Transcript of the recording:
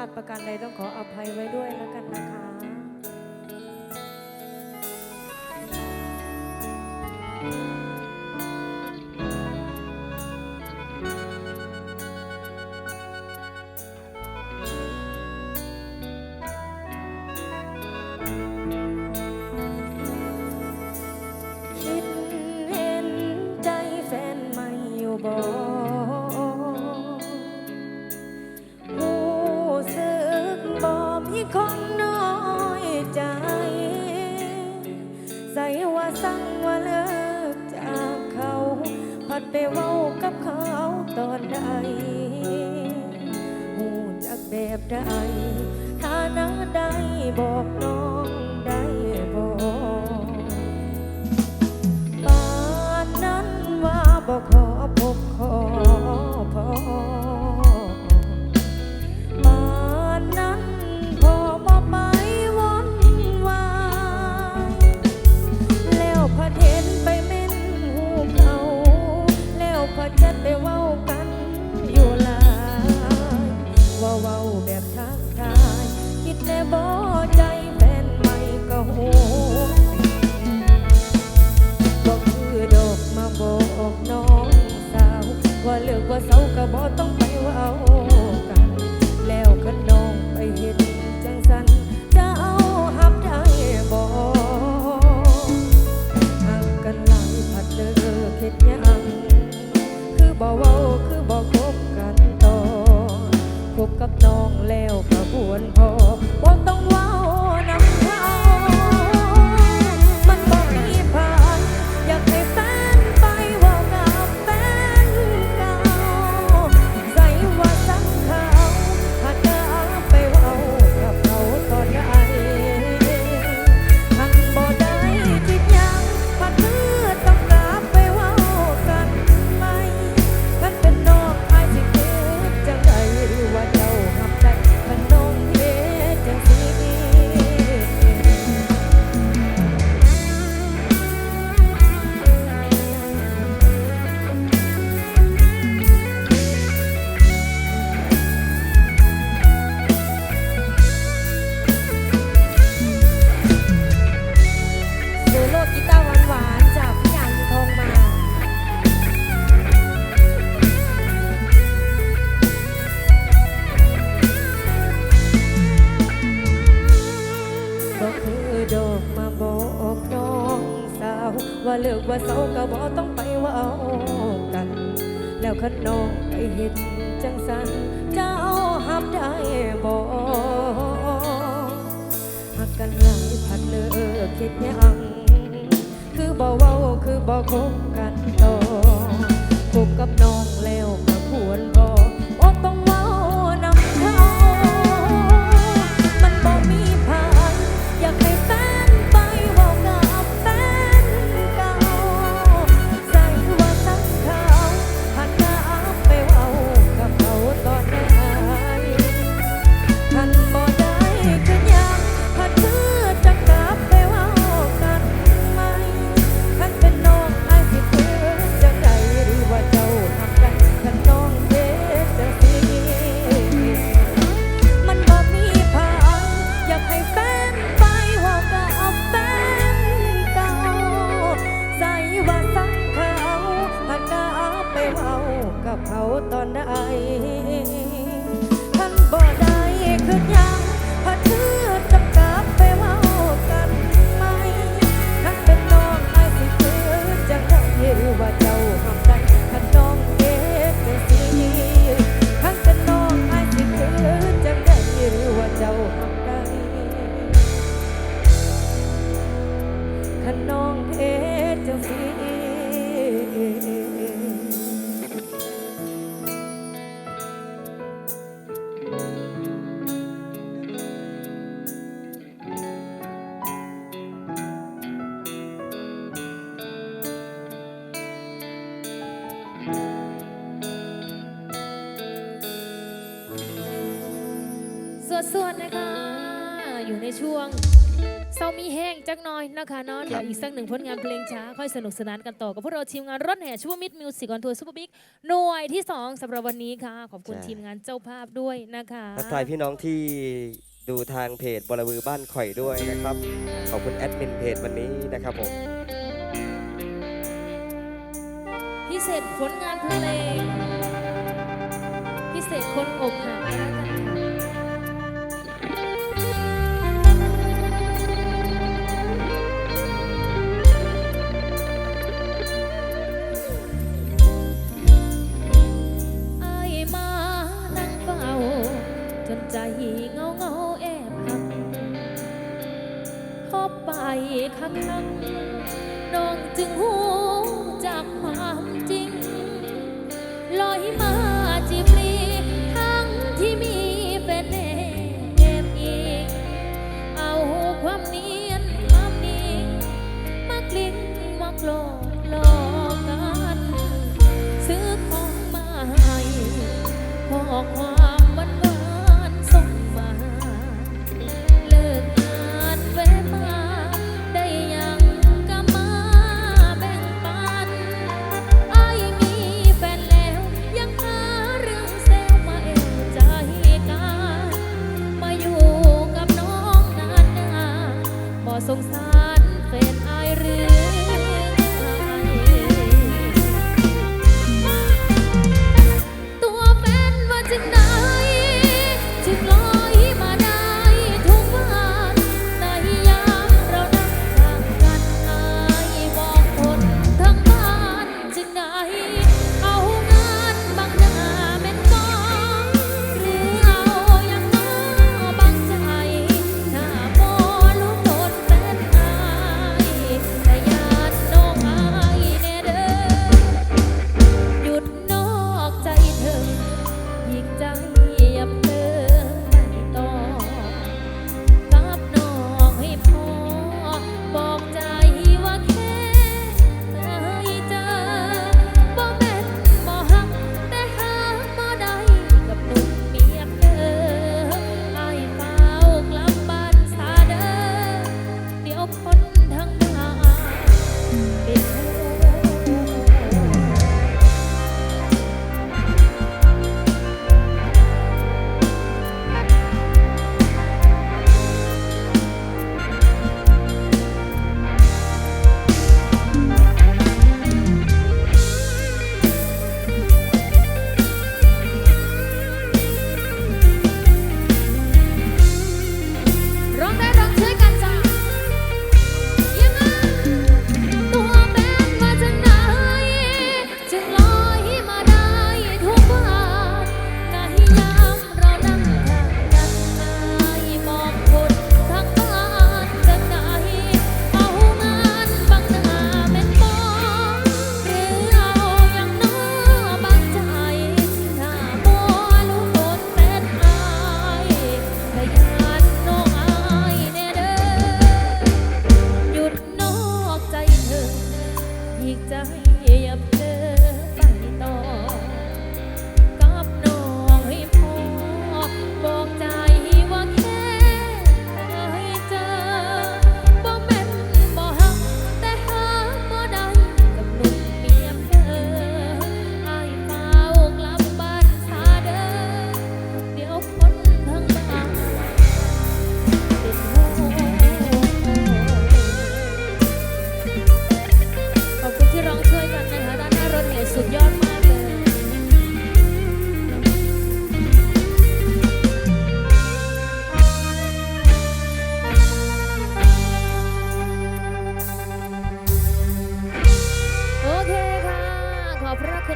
าดประการใดต้องขออภัยไว้ด้วยแล้วกันนะคะ สั่งว่าเลิกจากเขา พัดไปเว้ากับเขาตอนใดหูจากแบบใดฐานาได้บอกน้อง บ่เว้าคือบ่คบกันต่อพบกับน้องาบอกน้องสาว ว่าเลิกว่าเศร้าก็บอกต้องไปว่าเอากัน แล้วขน้องไปเห็นจังสันจะเอาหับได้บอกหักกันหลายผัดเลิกคิดยังคือบอกว่าคือบอกคบกันต่อคบกับน้อง Hello. สดๆนะคะ อยู่ในช่วงเศร้ามีแห้งจักน้อยนะคะเนาะเดี๋ยวอีกสักหนึ่งผลงานเพลงช้า ค่อยสนุกสนานกันต่อ กับพวกเราทีมงานรถแห่ชั่มิดมิวสิกออนทัวร์ซูเปอร์บิ๊กหน่วยที่ 2สำหรับวันนี้ค่ะ ขอบคุณทีมงานเจ้าภาพด้วยนะคะทักทายพี่น้องที่ดูทางเพจบรวือบ้านข่อยด้วยนะครับ ขอบคุณแอดมินเพจวันนี้นะครับผม พิเศษผลงานเพลง พิเศษคนอกหักนะคะ xôn xao